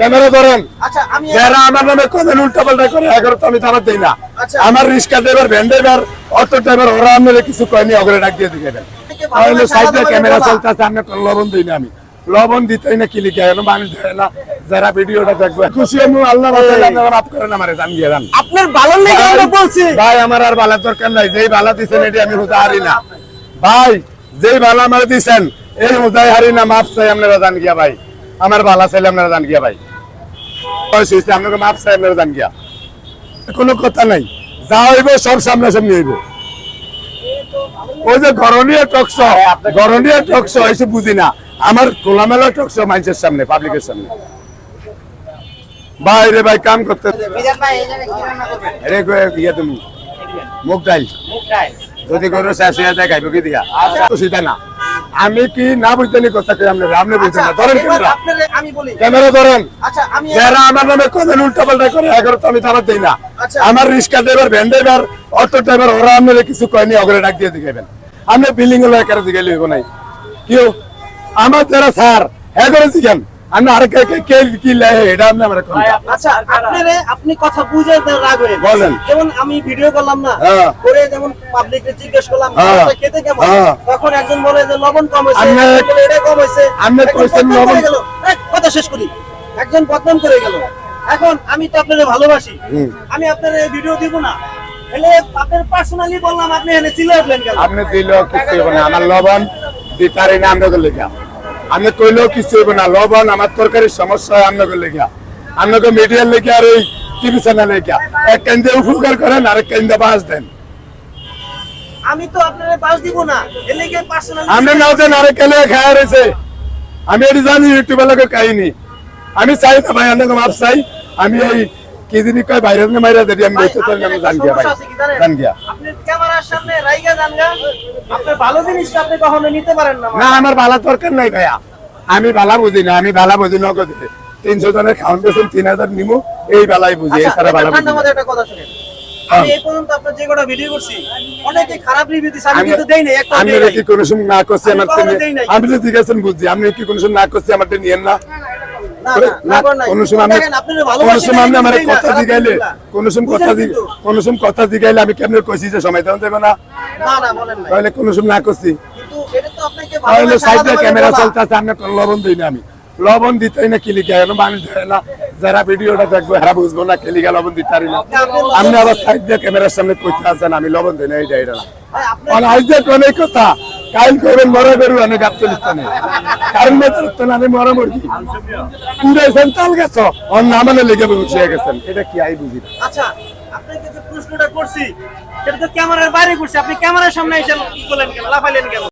Camera ধরেন। আচ্ছা যারা আমার নামে কমেন্ট উল্টা পাল্টা করে এগারো তো আমি দিই না। আচ্ছা। আমার rickshaw driver van driver auto driver ওরা আপনারা কিছু কয়নি অগরে ডাক দিয়ে দিকে তাহলে সাইডে ক্যামেরা চলতেছে কোন লবণ দিই না আমি। লবণ দিতেই না কি লিখে মানুষ ধরে না যারা ভিডিওটা দেখবে। খুশি আমি আল্লাহ মাফ করেন আমারে জান গিয়ে দেন। আপনার ভালো লেগে আমরা বলছি। ভাই আমার আর বালার দরকার নাই যেই বালা দিছেন এটি আমি হুদা হারি না। ভাই যেই বালা আমার দিছেন এই হুদাই হারি না মাপ চাই আপনারা জান গিয়া ভাই। আমার বালা চাইলে আপনারা জান গিয়া ভাই। বয়স হয়েছে আপনাকে মাপ চাই আপনারা জান গিয়া। কোনো কথা নাই। যা হইব সব সামনাসামনি হইব। ওই যে গরনীয় টকস গরনীয় টকস এসে বুঝি না। আমার খোলামেলা টকস মানুষের সামনে পাবলিকের সামনে। ভাই রে ভাই কাম করতে রে ইয়া তুমি। ডাল। মুখটাই যদি গরু শেষ হয়ে যায় খাইব কি দিয়া? তো সেটা না। আমি কি না বুঝতে নি কথা কই আপনি? আপনি বুঝছেন না। ধরেন এবার ক্যামেরা আমি বলি। ক্যামেরা ধরেন। আচ্ছা আমি যারা আমার নামে কমেন্ট উল্টা পাল্টা করে এগারো তো আমি থানা দেই না। আচ্ছা। আমার rickshaw driver van driver auto driver ওরা আপনারা কিছু কয়নি অগরে ডাক দিয়ে দিবেন আপনি বিল্ডিং এর একারে দিকে লইব নাই। কেউ আমার যারা স্যার হ্যাঁ করে শিখেন আমি আর কে কে- কে কি লেহে এটা আপনি আমার আচ্ছা আপনারে আপনি কথা বুঝে তো বলেন। যেমন আমি ভিডিও করলাম না হ্যাঁ। করে যেমন পাবলিককে জিজ্ঞেস করলাম হ্যাঁ। খেতে কেমন? হ্যাঁ। তখন একজন বলে যে লবণ কম হয়েছে। আপনি- একজন বলে এটা কম হয়েছে। আপনি কইছেন বদনাম করে লবণ- গেল। কথা শেষ করি। একজন বদনাম করে গেল। এখন আমি তো আপনারে ভালোবাসি। হুম। আমি আপনার ভিডিও দিব না। তাহলে আপনার পার্সোনালি বললাম আপনি এনে আপনি কিছু না। আমার লবণ দিতারি না আপনাকে লেখা আমি কইলেও কিছু হইব না। লবণ আমার তরকারির সমস্যা হয় আপনাকে লেখা আপনাকে মিডিয়ার লেখা আর ওই টিভি চ্যানেল লেখা এক কেন্দ্রে উপকার করেন আর এক কেন্দ্রে বাস দেন। আমি তো আপনার দিব না লেগে পার্সোনালি আপনি নাও দেন আরেক কেলে খায়া আমি এটি জানি ইউটিউবের লোকে কাহিনী। আমি চাই না ভাই আপনাকে মাপ চাই। আমি এই কি কয় বাইরে মাইরা দেরি আমি বলতে চাই আমি জান গিয়া ভাই জান গিয়া। আপনি ক্যামেরার সামনে রাইগা যান গা আপনার ভালো জিনিসটা আপনি কখনো নিতে পারেন না না আমার বালা দরকার নাই ভাইয়া। আমি বুঝি না আমি বালা বুঝি নগদ তিনশো জনের খাওয়ান তিন হাজার নিমু এই বেলায় বুঝি আচ্ছা, এছাড়া বালা বুঝি ঠান্ডা না। মাথায় একটা কথা শুনেন। হ্যাঁ। আমি এই পর্যন্ত আপনার যে কটা ভিডিও করছি অনেকে খারাপ রিভিউ দিছে আমি আমি কিন্তু দেই নাই একটা আমি কি কোনো সময় না করছি আমি আমার আমি তো জিজ্ঞাসা বুঝছি আপনি কি কোনো সময় না করছি আমার নিয়েন না না, না, না, না। কোনো সময় আমি দেখেন, আপনারা কোনো ভালোবাসেন সময় আপনি আমার কথা খারাপ জিগাইলে বলবেন না। কোনো সময় বুঝেন কথা দি কিন্তু? কোনো সময় কথা জিগাইলে আমি কেমনে কইছি যে সময় দেওয়া দেবে না? না না বলেন নাই। তাহলে কোনো সময় না করছি কিন্তু এটা তো আপনাকে তাহলে ভালোবাসা সাইডে আলাদাভাবে ক্যামেরা বলা। চলতেছে আপনি কোনো লবণ দিই না আমি। লবণ দিতেই না কি লিখে এখন মানুষ ধরে না যারা ভিডিওটা দেখব এরা বুঝব না কেলিগা লবণ দিতে পারি না। আপনি আবার সাইড দিয়ে ক্যামেরার সামনে কইতে আছেন আমি লবণ দিই না এইটা এটা না। আর আজ যে কোন কথা? কাইল করবেন, মরা কারণ আমি মরা মরছি গেছ ওর না মানে লেগে বসে গেছেন। এটা কি আই বুঝি আচ্ছা আপনাকে যে প্রশ্নটা করছি তো ক্যামেরার বাইরে করছি। আপনি ক্যামেরার সামনে এসে বলেন কেন? লাফাইলেন কেন?